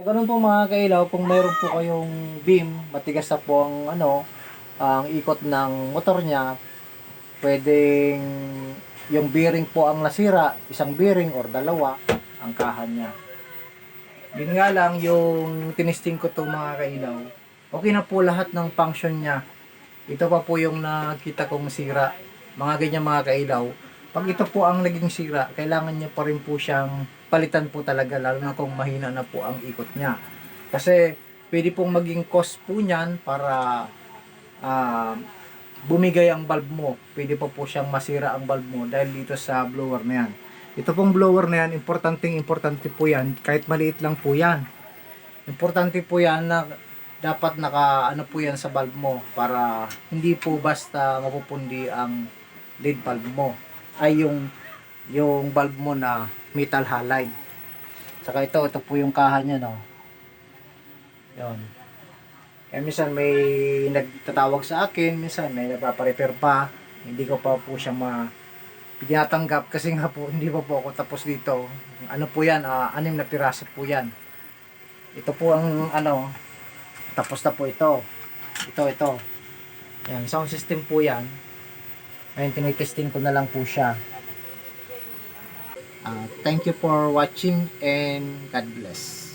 ganun po mga kailaw, kung mayroon po kayong beam, matigas na po ang ano, ang ikot ng motor niya, pwedeng yung bearing po ang nasira, isang bearing or dalawa, ang kahan niya. Yun nga lang, yung tinisting ko to mga kailaw, okay na po lahat ng function niya. Ito pa po yung nakita kong sira, mga ganyan mga kailaw. Pag ito po ang naging sira, kailangan niya pa rin po siyang palitan po talaga, lalo na kung mahina na po ang ikot niya. Kasi pwede pong maging cost po niyan para ah, bumigay ang bulb mo. Pwede pa po siyang masira ang bulb mo dahil dito sa blower na yan. Ito pong blower na yan, importanteng importante po yan, kahit maliit lang po yan. Importante po yan na dapat naka ano po yan sa bulb mo para hindi po basta mapupundi ang lead bulb mo ay yung yung bulb mo na metal halide. Saka ito, ito po yung kaha niya, no. Yun. Kaya minsan may nagtatawag sa akin, minsan may nagpaparepair pa. Hindi ko pa po siya ma tinatanggap kasi nga po hindi pa po ako tapos dito. Ano po yan, ah, anim na piraso po yan. Ito po ang ano, tapos na po ito. Ito, ito. Yan, sound system po yan. Ngayon, tinitesting ko na lang po siya. Ah, thank you for watching and God bless.